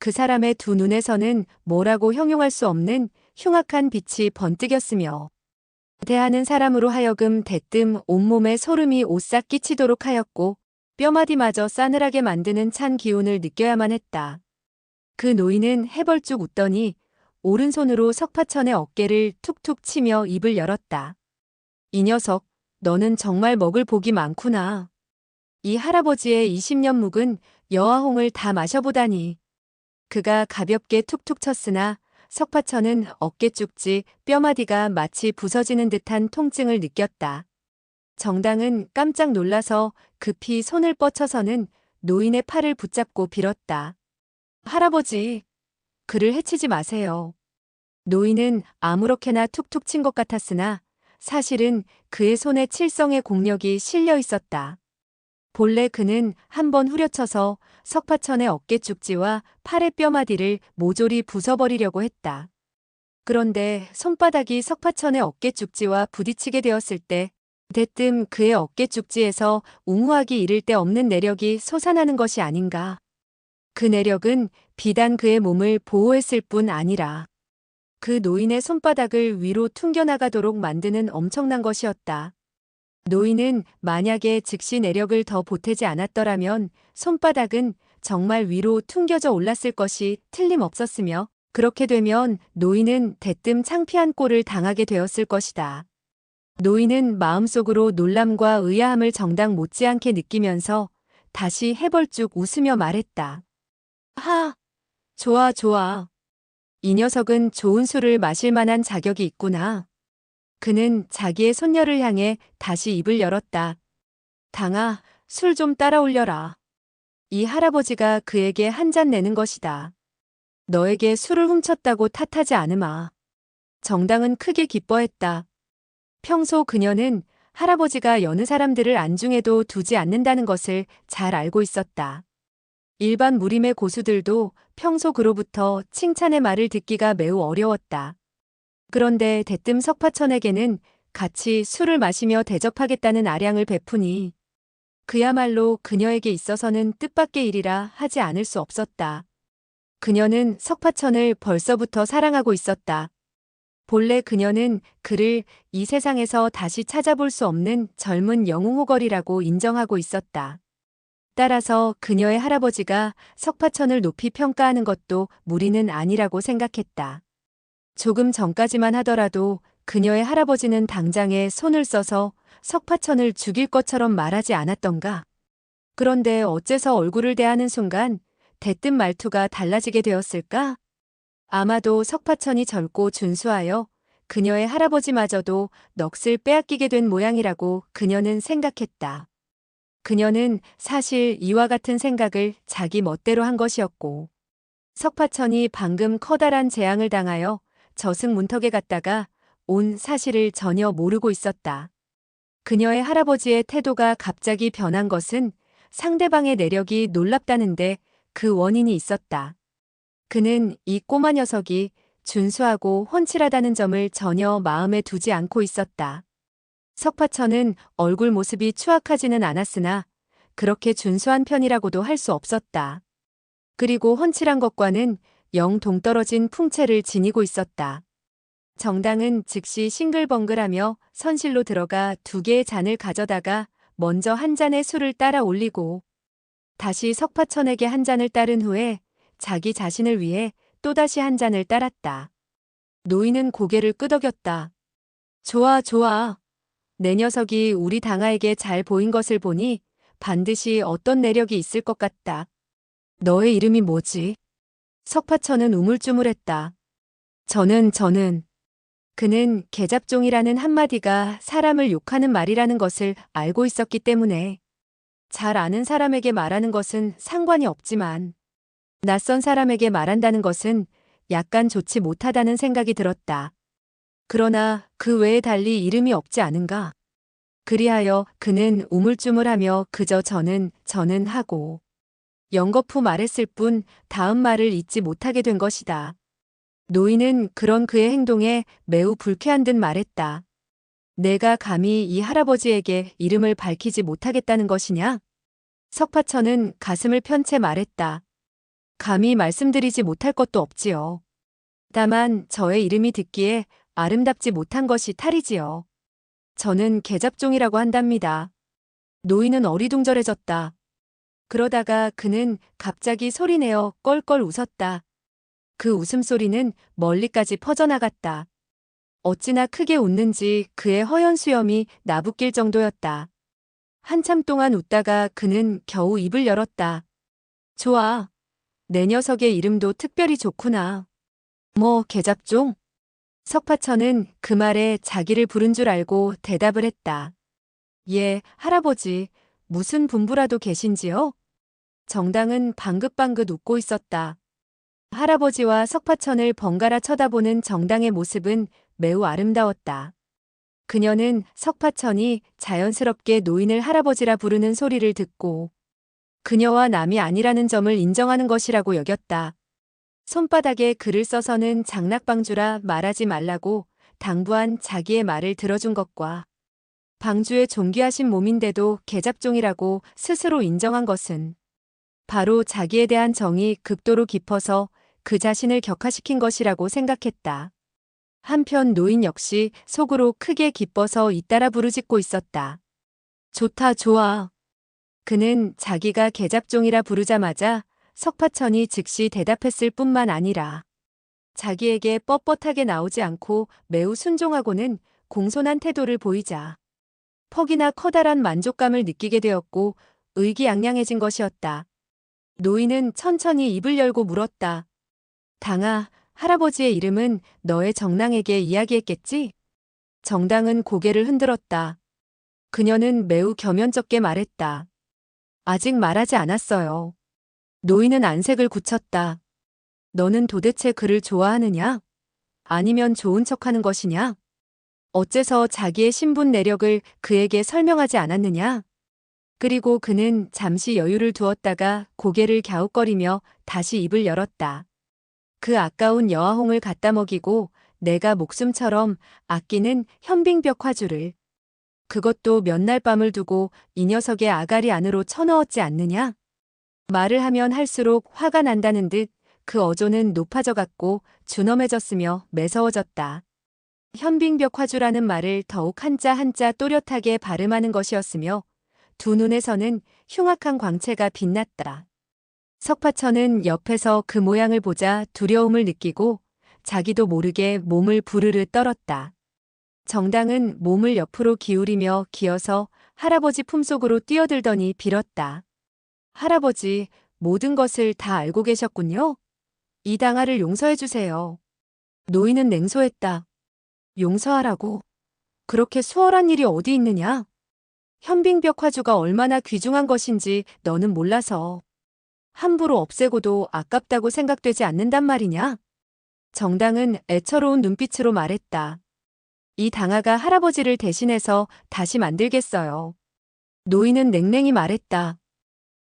그 사람의 두 눈에서는 뭐라고 형용할 수 없는 흉악한 빛이 번뜩였으며 대하는 사람으로 하여금 대뜸 온몸에 소름이 오싹 끼치도록 하였고 뼈마디마저 싸늘하게 만드는 찬 기운을 느껴야만 했다. 그 노인은 해벌쭉 웃더니 오른손으로 석파천의 어깨를 툭툭 치며 입을 열었다. 이 녀석, 너는 정말 먹을 복이 많구나. 이 할아버지의 20년 묵은 여아홍을 다 마셔보다니. 그가 가볍게 툭툭 쳤으나 석파천은 어깨 쭉지 뼈마디가 마치 부서지는 듯한 통증을 느꼈다. 정당은 깜짝 놀라서 급히 손을 뻗쳐서는 노인의 팔을 붙잡고 빌었다. 할아버지, 그를 해치지 마세요. 노인은 아무렇게나 툭툭 친 것 같았으나 사실은 그의 손에 칠성의 공력이 실려 있었다. 본래 그는 한 번 후려쳐서 석파천의 어깨 쭉지와 팔의 뼈마디를 모조리 부숴버리려고 했다. 그런데 손바닥이 석파천의 어깨 쭉지와 부딪히게 되었을 때 대뜸 그의 어깨 쭉지에서 웅후하기 이를 데 없는 내력이 솟아나는 것이 아닌가. 그 내력은 비단 그의 몸을 보호했을 뿐 아니라 그 노인의 손바닥을 위로 퉁겨나가도록 만드는 엄청난 것이었다. 노인은 만약에 즉시 내력을 더 보태지 않았더라면 손바닥은 정말 위로 퉁겨져 올랐을 것이 틀림없었으며 그렇게 되면 노인은 대뜸 창피한 꼴을 당하게 되었을 것이다. 노인은 마음속으로 놀람과 의아함을 정당 못지않게 느끼면서 다시 해벌쭉 웃으며 말했다. 하, 좋아, 좋아. 이 녀석은 좋은 술을 마실 만한 자격이 있구나. 그는 자기의 손녀를 향해 다시 입을 열었다. 당아, 술 좀 따라 올려라. 이 할아버지가 그에게 한 잔 내는 것이다. 너에게 술을 훔쳤다고 탓하지 않으마. 정당은 크게 기뻐했다. 평소 그녀는 할아버지가 여느 사람들을 안중에도 두지 않는다는 것을 잘 알고 있었다. 일반 무림의 고수들도 평소 그로부터 칭찬의 말을 듣기가 매우 어려웠다. 그런데 대뜸 석파천에게는 같이 술을 마시며 대접하겠다는 아량을 베푸니 그야말로 그녀에게 있어서는 뜻밖의 일이라 하지 않을 수 없었다. 그녀는 석파천을 벌써부터 사랑하고 있었다. 본래 그녀는 그를 이 세상에서 다시 찾아볼 수 없는 젊은 영웅호걸이라고 인정하고 있었다. 따라서 그녀의 할아버지가 석파천을 높이 평가하는 것도 무리는 아니라고 생각했다. 조금 전까지만 하더라도 그녀의 할아버지는 당장에 손을 써서 석파천을 죽일 것처럼 말하지 않았던가. 그런데 어째서 얼굴을 대하는 순간 대뜸 말투가 달라지게 되었을까? 아마도 석파천이 젊고 준수하여 그녀의 할아버지마저도 넋을 빼앗기게 된 모양이라고 그녀는 생각했다. 그녀는 사실 이와 같은 생각을 자기 멋대로 한 것이었고, 석파천이 방금 커다란 재앙을 당하여 저승 문턱에 갔다가 온 사실을 전혀 모르고 있었다. 그녀의 할아버지의 태도가 갑자기 변한 것은 상대방의 내력이 놀랍다는데 그 원인이 있었다. 그는 이 꼬마 녀석이 준수하고 훤칠하다는 점을 전혀 마음에 두지 않고 있었다. 석파천은 얼굴 모습이 추악하지는 않았으나 그렇게 준수한 편이라고도 할 수 없었다. 그리고 훤칠한 것과는 영 동떨어진 풍채를 지니고 있었다. 정당은 즉시 싱글벙글하며 선실로 들어가 두 개의 잔을 가져다가 먼저 한 잔의 술을 따라 올리고 다시 석파천에게 한 잔을 따른 후에 자기 자신을 위해 또다시 한 잔을 따랐다. 노인은 고개를 끄덕였다. 좋아, 좋아. 내 녀석이 우리 당아에게 잘 보인 것을 보니 반드시 어떤 내력이 있을 것 같다. 너의 이름이 뭐지? 석파천은 우물쭈물했다. 저는, 저는. 그는 개잡종이라는 한마디가 사람을 욕하는 말이라는 것을 알고 있었기 때문에 잘 아는 사람에게 말하는 것은 상관이 없지만 낯선 사람에게 말한다는 것은 약간 좋지 못하다는 생각이 들었다. 그러나 그 외에 달리 이름이 없지 않은가? 그리하여 그는 우물쭈물하며 그저 저는 저는 하고 연거푸 말했을 뿐 다음 말을 잊지 못하게 된 것이다. 노인은 그런 그의 행동에 매우 불쾌한 듯 말했다. 내가 감히 이 할아버지에게 이름을 밝히지 못하겠다는 것이냐? 석파천은 가슴을 편 채 말했다. 감히 말씀드리지 못할 것도 없지요. 다만 저의 이름이 듣기에 아름답지 못한 것이 탈이지요. 저는 계잡종이라고 한답니다. 노인은 어리둥절해졌다. 그러다가 그는 갑자기 소리내어 껄껄 웃었다. 그 웃음소리는 멀리까지 퍼져나갔다. 어찌나 크게 웃는지 그의 허연 수염이 나부낄 정도였다. 한참 동안 웃다가 그는 겨우 입을 열었다. 좋아. 내 녀석의 이름도 특별히 좋구나. 뭐, 개잡종? 석파천은 그 말에 자기를 부른 줄 알고 대답을 했다. 예, 할아버지, 무슨 분부라도 계신지요? 정당은 방긋방긋 웃고 있었다. 할아버지와 석파천을 번갈아 쳐다보는 정당의 모습은 매우 아름다웠다. 그녀는 석파천이 자연스럽게 노인을 할아버지라 부르는 소리를 듣고 그녀와 남이 아니라는 점을 인정하는 것이라고 여겼다. 손바닥에 글을 써서는 장락방주라 말하지 말라고 당부한 자기의 말을 들어준 것과 방주의 존귀하신 몸인데도 개잡종이라고 스스로 인정한 것은 바로 자기에 대한 정이 극도로 깊어서 그 자신을 격화시킨 것이라고 생각했다. 한편 노인 역시 속으로 크게 기뻐서 잇따라 부르짖고 있었다. 좋다, 좋아. 그는 자기가 개잡종이라 부르자마자 석파천이 즉시 대답했을 뿐만 아니라 자기에게 뻣뻣하게 나오지 않고 매우 순종하고는 공손한 태도를 보이자 퍽이나 커다란 만족감을 느끼게 되었고 의기양양해진 것이었다. 노인은 천천히 입을 열고 물었다. 당아, 할아버지의 이름은 너의 정랑에게 이야기했겠지? 정당은 고개를 흔들었다. 그녀는 매우 겸연쩍게 말했다. 아직 말하지 않았어요. 노인은 안색을 굳혔다. 너는 도대체 그를 좋아하느냐? 아니면 좋은 척하는 것이냐? 어째서 자기의 신분 내력을 그에게 설명하지 않았느냐? 그리고 그는 잠시 여유를 두었다가 고개를 갸웃거리며 다시 입을 열었다. 그 아까운 여아홍을 갖다 먹이고 내가 목숨처럼 아끼는 현빙벽 화주를 그것도 몇 날 밤을 두고 이 녀석의 아가리 안으로 쳐넣었지 않느냐? 말을 하면 할수록 화가 난다는 듯 그 어조는 높아져 갔고 준엄해졌으며 매서워졌다. 현빙벽 화주라는 말을 더욱 한자 한자 또렷하게 발음하는 것이었으며 두 눈에서는 흉악한 광채가 빛났다. 석파천은 옆에서 그 모양을 보자 두려움을 느끼고 자기도 모르게 몸을 부르르 떨었다. 정당은 몸을 옆으로 기울이며 기어서 할아버지 품속으로 뛰어들더니 빌었다. 할아버지, 모든 것을 다 알고 계셨군요. 이 당아를 용서해 주세요. 노인은 냉소했다. 용서하라고. 그렇게 수월한 일이 어디 있느냐? 현빙벽 화주가 얼마나 귀중한 것인지 너는 몰라서. 함부로 없애고도 아깝다고 생각되지 않는단 말이냐? 정당은 애처로운 눈빛으로 말했다. 이 당아가 할아버지를 대신해서 다시 만들겠어요. 노인은 냉랭히 말했다.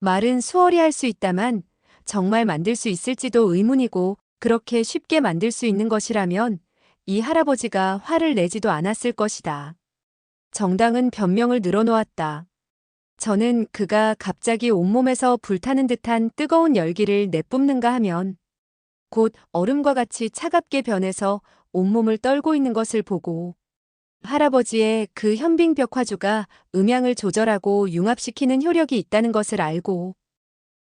말은 수월히 할 수 있다만 정말 만들 수 있을지도 의문이고 그렇게 쉽게 만들 수 있는 것이라면 이 할아버지가 화를 내지도 않았을 것이다. 정당은 변명을 늘어놓았다. 저는 그가 갑자기 온몸에서 불타는 듯한 뜨거운 열기를 내뿜는가 하면 곧 얼음과 같이 차갑게 변해서 온몸을 떨고 있는 것을 보고 할아버지의 그 현빙벽 화주가 음향을 조절하고 융합시키는 효력이 있다는 것을 알고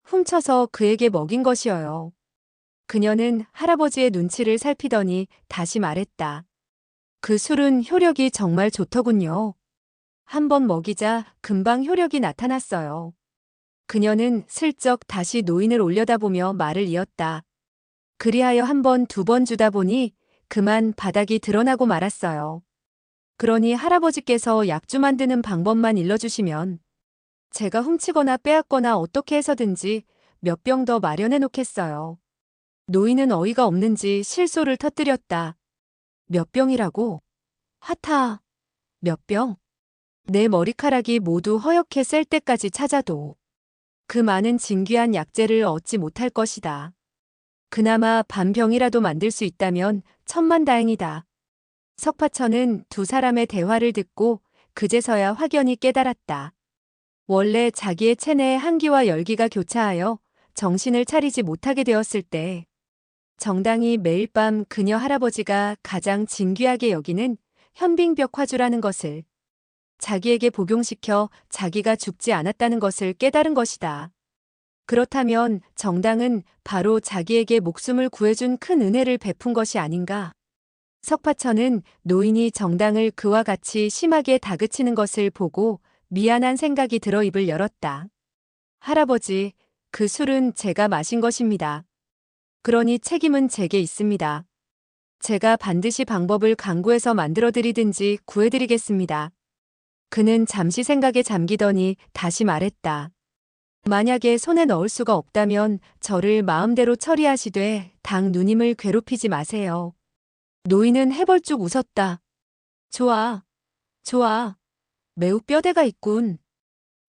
훔쳐서 그에게 먹인 것이어요. 그녀는 할아버지의 눈치를 살피더니 다시 말했다. 그 술은 효력이 정말 좋더군요. 한번 먹이자 금방 효력이 나타났어요. 그녀는 슬쩍 다시 노인을 올려다보며 말을 이었다. 그리하여 한 번 두 번 주다 보니 그만 바닥이 드러나고 말았어요. 그러니 할아버지께서 약주 만드는 방법만 일러주시면 제가 훔치거나 빼앗거나 어떻게 해서든지 몇 병 더 마련해 놓겠어요. 노인은 어이가 없는지 실소를 터뜨렸다. 몇 병이라고? 하타. 몇 병? 내 머리카락이 모두 허옇게 셀 때까지 찾아도 그 많은 진귀한 약재를 얻지 못할 것이다. 그나마 반병이라도 만들 수 있다면 천만다행이다. 석파천은 두 사람의 대화를 듣고 그제서야 확연히 깨달았다. 원래 자기의 체내의 한기와 열기가 교차하여 정신을 차리지 못하게 되었을 때 정당이 매일 밤 그녀 할아버지가 가장 진귀하게 여기는 현빙벽 화주라는 것을 자기에게 복용시켜 자기가 죽지 않았다는 것을 깨달은 것이다. 그렇다면 정당은 바로 자기에게 목숨을 구해준 큰 은혜를 베푼 것이 아닌가. 석파천은 노인이 정당을 그와 같이 심하게 다그치는 것을 보고 미안한 생각이 들어 입을 열었다. 할아버지, 그 술은 제가 마신 것입니다. 그러니 책임은 제게 있습니다. 제가 반드시 방법을 강구해서 만들어 드리든지 구해드리겠습니다. 그는 잠시 생각에 잠기더니 다시 말했다. 만약에 손에 넣을 수가 없다면 저를 마음대로 처리하시되 당 누님을 괴롭히지 마세요. 노인은 해벌쭉 웃었다. 좋아. 좋아. 매우 뼈대가 있군.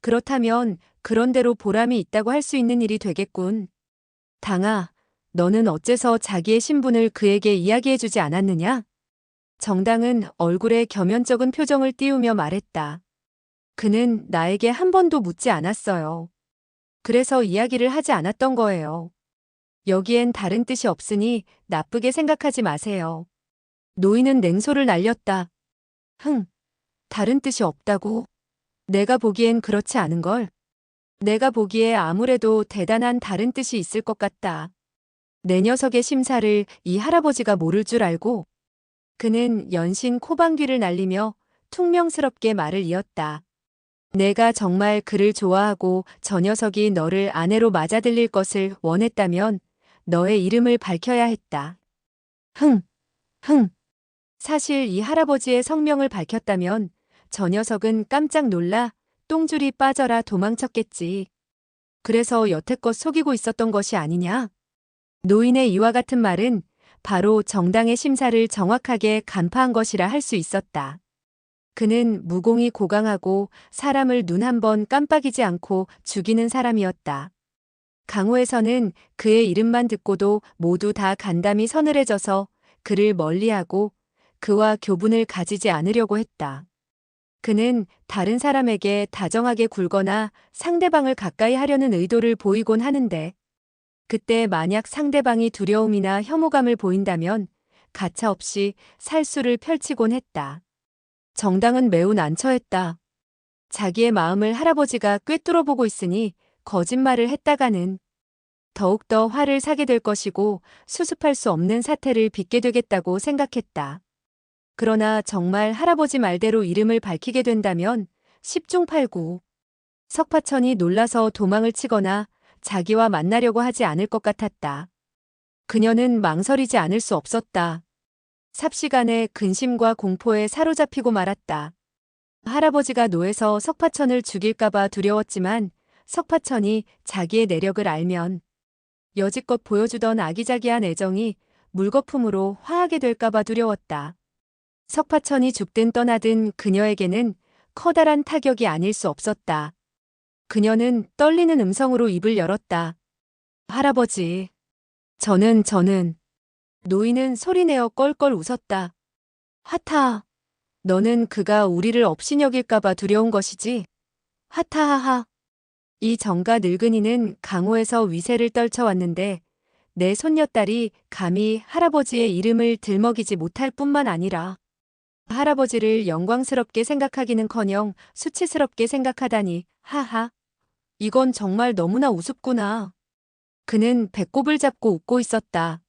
그렇다면 그런대로 보람이 있다고 할 수 있는 일이 되겠군. 당아, 너는 어째서 자기의 신분을 그에게 이야기해주지 않았느냐? 정당은 얼굴에 겸연쩍은 표정을 띄우며 말했다. 그는 나에게 한 번도 묻지 않았어요. 그래서 이야기를 하지 않았던 거예요. 여기엔 다른 뜻이 없으니 나쁘게 생각하지 마세요. 노인은 냉소를 날렸다. 흥, 다른 뜻이 없다고? 내가 보기엔 그렇지 않은걸? 내가 보기에 아무래도 대단한 다른 뜻이 있을 것 같다. 내 녀석의 심사를 이 할아버지가 모를 줄 알고 그는 연신 코방귀를 날리며 퉁명스럽게 말을 이었다. 내가 정말 그를 좋아하고 저 녀석이 너를 아내로 맞아들릴 것을 원했다면 너의 이름을 밝혀야 했다. 흥, 흥. 사실 이 할아버지의 성명을 밝혔다면 저 녀석은 깜짝 놀라 똥줄이 빠져라 도망쳤겠지. 그래서 여태껏 속이고 있었던 것이 아니냐? 노인의 이와 같은 말은 바로 정당의 심사를 정확하게 간파한 것이라 할 수 있었다. 그는 무공이 고강하고 사람을 눈 한 번 깜빡이지 않고 죽이는 사람이었다. 강호에서는 그의 이름만 듣고도 모두 다 간담이 서늘해져서 그를 멀리하고 그와 교분을 가지지 않으려고 했다. 그는 다른 사람에게 다정하게 굴거나 상대방을 가까이 하려는 의도를 보이곤 하는데 그때 만약 상대방이 두려움이나 혐오감을 보인다면 가차없이 살수를 펼치곤 했다. 정당은 매우 난처했다. 자기의 마음을 할아버지가 꿰뚫어 보고 있으니 거짓말을 했다가는 더욱더 화를 사게 될 것이고 수습할 수 없는 사태를 빚게 되겠다고 생각했다. 그러나 정말 할아버지 말대로 이름을 밝히게 된다면 10중 8구. 석파천이 놀라서 도망을 치거나 자기와 만나려고 하지 않을 것 같았다. 그녀는 망설이지 않을 수 없었다. 삽시간에 근심과 공포에 사로잡히고 말았다. 할아버지가 노에서 석파천을 죽일까봐 두려웠지만 석파천이 자기의 내력을 알면 여지껏 보여주던 아기자기한 애정이 물거품으로 화하게 될까봐 두려웠다. 석파천이 죽든 떠나든 그녀에게는 커다란 타격이 아닐 수 없었다. 그녀는 떨리는 음성으로 입을 열었다. 할아버지. 저는, 저는. 노인은 소리내어 껄껄 웃었다. 하타. 너는 그가 우리를 업신여길까봐 두려운 것이지? 하타하하. 이 정가 늙은이는 강호에서 위세를 떨쳐왔는데 내 손녀딸이 감히 할아버지의 이름을 들먹이지 못할 뿐만 아니라 할아버지를 영광스럽게 생각하기는커녕 수치스럽게 생각하다니 하하. 이건 정말 너무나 우습구나. 그는 배꼽을 잡고 웃고 있었다.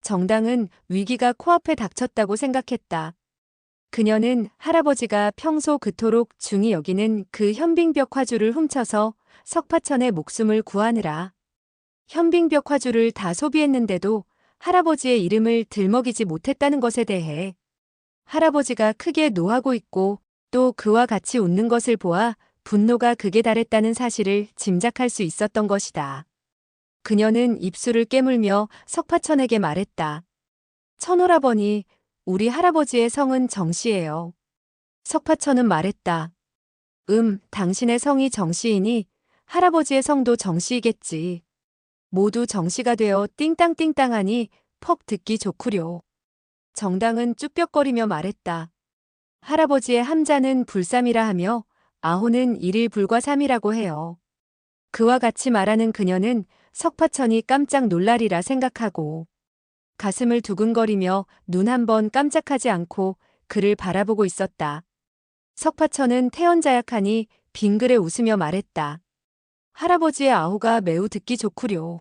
정당은 위기가 코앞에 닥쳤다고 생각했다. 그녀는 할아버지가 평소 그토록 중히 여기는 그 현빙벽 화주를 훔쳐서 석파천의 목숨을 구하느라 현빙벽 화주를 다 소비했는데도 할아버지의 이름을 들먹이지 못했다는 것에 대해 할아버지가 크게 노하고 있고 또 그와 같이 웃는 것을 보아 분노가 극에 달했다는 사실을 짐작할 수 있었던 것이다. 그녀는 입술을 깨물며 석파천에게 말했다. 천오라버니, 우리 할아버지의 성은 정씨예요. 석파천은 말했다. 음, 당신의 성이 정씨이니 할아버지의 성도 정씨이겠지. 모두 정씨가 되어 띵땅띵땅하니 퍽 듣기 좋구려. 정당은 쭈뼛거리며 말했다. 할아버지의 함자는 불삼이라 하며 아호는 일일 불과 삼이라고 해요. 그와 같이 말하는 그녀는 석파천이 깜짝 놀라리라 생각하고 가슴을 두근거리며 눈 한 번 깜짝하지 않고 그를 바라보고 있었다. 석파천은 태연자약하니 빙그레 웃으며 말했다. 할아버지의 아호가 매우 듣기 좋구려.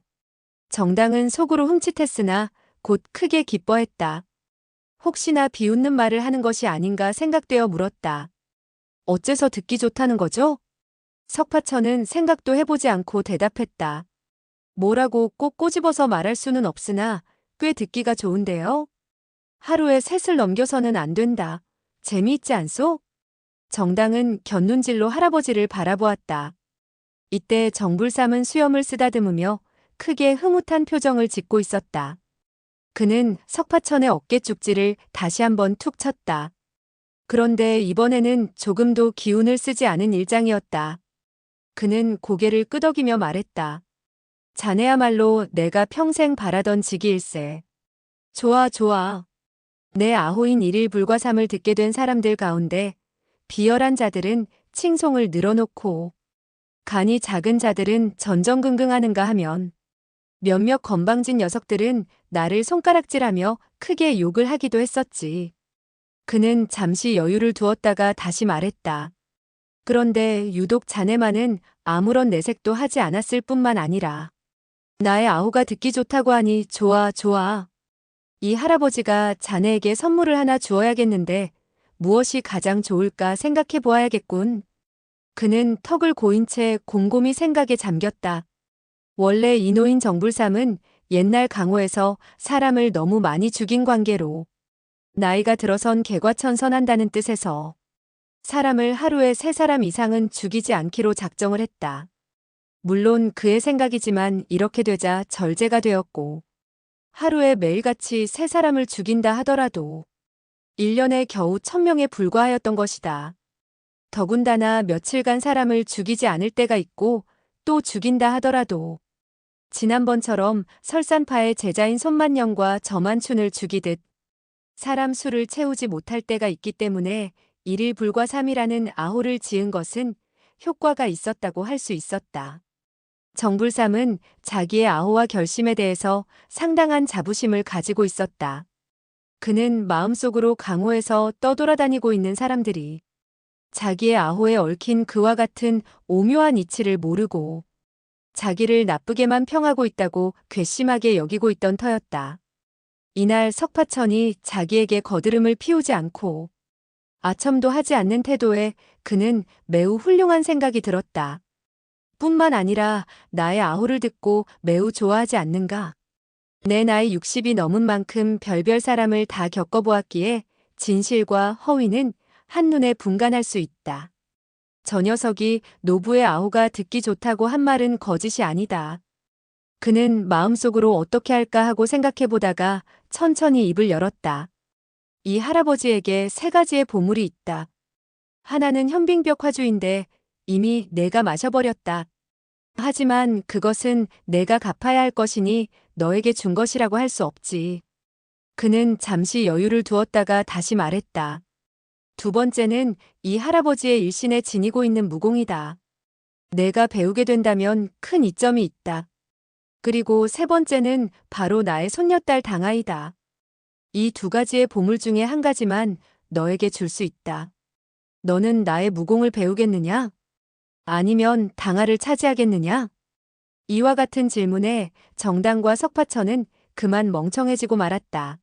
정당은 속으로 흠칫했으나 곧 크게 기뻐했다. 혹시나 비웃는 말을 하는 것이 아닌가 생각되어 물었다. 어째서 듣기 좋다는 거죠? 석파천은 생각도 해보지 않고 대답했다. 뭐라고 꼭 꼬집어서 말할 수는 없으나 꽤 듣기가 좋은데요. 하루에 셋을 넘겨서는 안 된다. 재미있지 않소? 정당은 곁눈질로 할아버지를 바라보았다. 이때 정불삼은 수염을 쓰다듬으며 크게 흐뭇한 표정을 짓고 있었다. 그는 석파천의 어깨 쪽지를 다시 한번 툭 쳤다. 그런데 이번에는 조금도 기운을 쓰지 않은 일장이었다. 그는 고개를 끄덕이며 말했다. 자네야말로 내가 평생 바라던 직위일세. 좋아, 좋아. 내 아호인 일일 불과 삼을 듣게 된 사람들 가운데 비열한 자들은 칭송을 늘어놓고 간이 작은 자들은 전전긍긍하는가 하면 몇몇 건방진 녀석들은 나를 손가락질하며 크게 욕을 하기도 했었지. 그는 잠시 여유를 두었다가 다시 말했다. 그런데 유독 자네만은 아무런 내색도 하지 않았을 뿐만 아니라 나의 아우가 듣기 좋다고 하니 좋아, 좋아. 이 할아버지가 자네에게 선물을 하나 주어야겠는데 무엇이 가장 좋을까 생각해 보아야겠군. 그는 턱을 고인 채 곰곰이 생각에 잠겼다. 원래 이노인 정불삼은 옛날 강호에서 사람을 너무 많이 죽인 관계로 나이가 들어선 개과천선한다는 뜻에서 사람을 하루에 세 사람 이상은 죽이지 않기로 작정을 했다. 물론 그의 생각이지만 이렇게 되자 절제가 되었고 하루에 매일같이 세 사람을 죽인다 하더라도 1년에 겨우 천명에 불과하였던 것이다. 더군다나 며칠간 사람을 죽이지 않을 때가 있고 또 죽인다 하더라도 지난번처럼 설산파의 제자인 손만영과 저만춘을 죽이듯 사람 수를 채우지 못할 때가 있기 때문에 일일 불과 3이라는 아호를 지은 것은 효과가 있었다고 할 수 있었다. 정불삼은 자기의 아호와 결심에 대해서 상당한 자부심을 가지고 있었다. 그는 마음속으로 강호에서 떠돌아다니고 있는 사람들이 자기의 아호에 얽힌 그와 같은 오묘한 이치를 모르고 자기를 나쁘게만 평하고 있다고 괘씸하게 여기고 있던 터였다. 이날 석파천이 자기에게 거드름을 피우지 않고 아첨도 하지 않는 태도에 그는 매우 훌륭한 생각이 들었다. 뿐만 아니라 나의 아호를 듣고 매우 좋아하지 않는가. 내 나이 60이 넘은 만큼 별별 사람을 다 겪어보았기에 진실과 허위는 한눈에 분간할 수 있다. 저 녀석이 노부의 아호가 듣기 좋다고 한 말은 거짓이 아니다. 그는 마음속으로 어떻게 할까 하고 생각해 보다가 천천히 입을 열었다. 이 할아버지에게 세 가지의 보물이 있다. 하나는 현빙벽 화주인데 이미 내가 마셔버렸다. 하지만 그것은 내가 갚아야 할 것이니 너에게 준 것이라고 할 수 없지. 그는 잠시 여유를 두었다가 다시 말했다. 두 번째는 이 할아버지의 일신에 지니고 있는 무공이다. 내가 배우게 된다면 큰 이점이 있다. 그리고 세 번째는 바로 나의 손녀딸 당아이다. 이 두 가지의 보물 중에 한 가지만 너에게 줄 수 있다. 너는 나의 무공을 배우겠느냐? 아니면 당아를 차지하겠느냐? 이와 같은 질문에 정당과 석파천은 그만 멍청해지고 말았다.